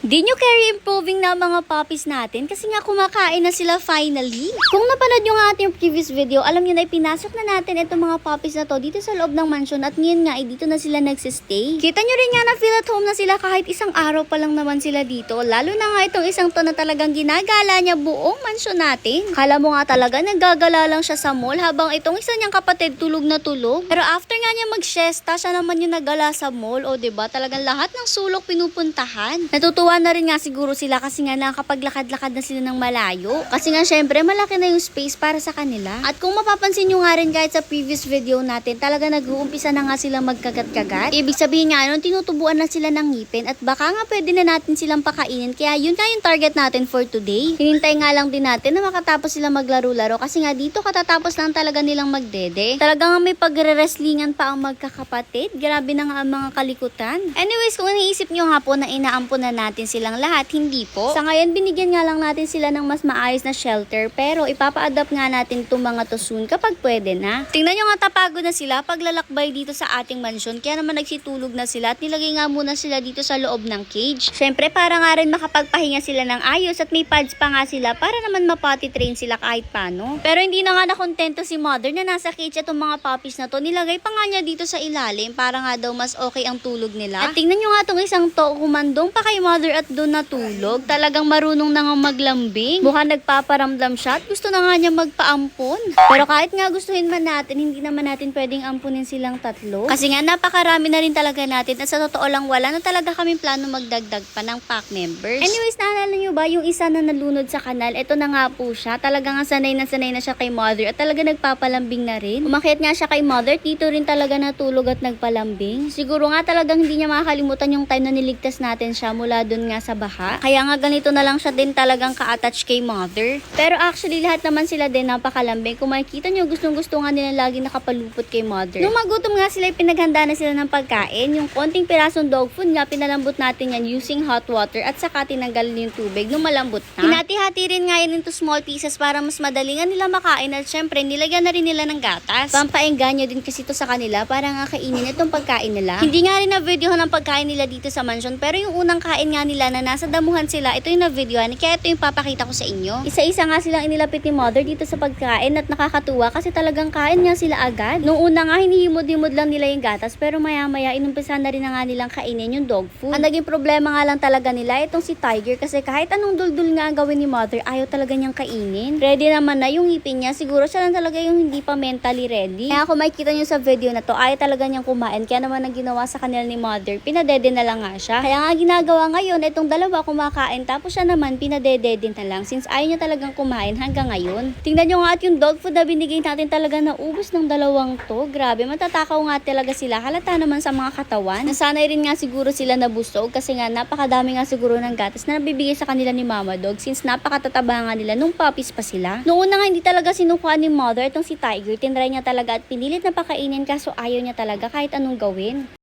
Di nyo carry improving na mga puppies natin kasi nga kumakain na sila finally. Kung napanood nyo nga ating previous video, alam nyo na ipinasok na natin itong mga puppies na to dito sa loob ng mansion at ngayon nga ay dito na sila nagsistay. Kita nyo rin nga na feel at home na sila kahit isang araw pa lang naman sila dito. Lalo na nga itong isang to na talagang ginagala niya buong mansion natin. Kala mo nga talaga naggagala lang siya sa mall habang itong isa niyang kapatid tulog na tulog. Pero after nga niya mag-siesta, siya naman yung nagala sa mall. O ba talagang lahat ng sulok pinupuntahan. Natutuwa na rin nga siguro sila kasi nga nakapaglakad-lakad na sila ng malayo. Kasi nga syempre malaki na yung space para sa kanila. At kung mapapansin nyo nga rin kahit sa previous video natin, talaga nag-uumpisa na nga sila magkagat-kagat. Ibig sabihin nga nun, tinutubuan na sila ng ngipin at baka nga pwede na natin silang pakainin. Kaya yun nga yung target natin for today. Hinintay nga lang din natin na makatapos sila maglaro-laro kasi nga dito katatapos lang talaga nilang magdede. Talaga nga may pagre-wrestlingan pa ang magkakapatid. Grabe na nga ang mga kalikutan. Anyways, kung iniisip nyo nga po na inaampo na natin silang lahat, hindi po. Sa ngayon, binigyan nga lang natin sila ng mas maayos na shelter pero ipapa-adapt nga natin itong mga to soon kapag pwede na. Tingnan nyo nga tapagod na sila paglalakbay dito sa ating mansion kaya naman nagsitulog na sila at nilagay nga muna sila dito sa loob ng cage. Syempre para nga rin makapagpahinga sila ng ayos at may pads pa nga sila para naman mapati train sila kahit paano. Pero hindi na nga nakontento si mother na nasa cage itong mga puppies na to. Nilagay pa nga niya dito sa ilalim para nga daw mas okay ang tulog nila. At tingnan nyo nga itong isang to kumandong pa kay mother at doon natulog. Talagang marunong na nga maglambing. Mukhang nagpaparamdam siya at gusto na nga niya magpaampon. Pero kahit nga gustuhin man natin, hindi naman natin pwedeng ampunin silang tatlo. Kasi nga napakarami na rin talaga natin at sa totoo lang wala na talaga kaming plano magdagdag pa ng pack members. Anyways, naalala nyo ba yung isa na nalunod sa kanal? Ito na nga po siya. Talaga nga sanay na sanay na siya kay mother at talaga nagpapalambing na rin. Umakyat nga siya kay mother, tito rin talaga natulog at nagpalambing. Siguro nga talagang hindi niya makakalimutan yung time na niligtas natin siya mula dun nga sa baha. Kaya nga ganito na lang siya din talagang ka-attach kay mother. Pero actually lahat naman sila din napakalambing. Kung makikita nyo, gustong gusto nga nila lagi nakapalupot kay mother. Nung magutom nga sila, pinaghanda na sila ng pagkain. Yung konting pirasong dog food nga, pinalambot natin yan using hot water at saka tinanggalin yung tubig nung malambot na. Hinati-hati rin nga yan into small pieces para mas madali nga nila makain at syempre nilagyan na rin nila ng gatas. Pampaengganyo din kasi to sa kanila para nga kainin itong pagkain nila. Hindi nga rin na video ng pagkain nila dito sa mansion pero yung unang kain nga nila na nasa damuhan sila, ito yung na videohan kaya ito yung papakita ko sa inyo. Isa-isa nga silang inilapit ni mother dito sa pagkain at nakakatuwa kasi talagang kain nga sila agad. Nung una nga hinihimod-himod lang nila yung gatas pero maya-maya inumpisa na rin na nga nilang kainin yung dog food. Ang naging problema nga lang talaga nila itong si Tiger kasi kahit anong duldul nga ang gawin ni mother ayaw talaga niyang kainin. Ready naman na yung ngipin niya siguro siya lang talaga yung hindi pa mentally ready. Kaya kung makikita niyo sa video na to ayaw talaga niyang kumain kaya naman ang ginawa sa kanila ni mother pinadede na lang nga siya. Kaya nga ginagawa ngayon itong dalawa kumakain tapos siya naman pinadede din na lang since ayaw niya talagang kumain hanggang ngayon. Tingnan niyo nga at yung dog food na binigay natin talaga naubos ng dalawang to. Grabe, matatakaw nga talaga sila. Halata naman sa mga katawan. Nasanay rin nga siguro sila nabusog kasi nga napakadami nga siguro ng gatas na nabibigay sa kanila ni mama dog since napakatataba nga nila nung puppies pa sila. Noong una nga hindi talaga sinukuha ni mother itong si Tiger. Tinry niya talaga at pinilit na pakainin kaso ayaw niya talaga kahit anong gawin.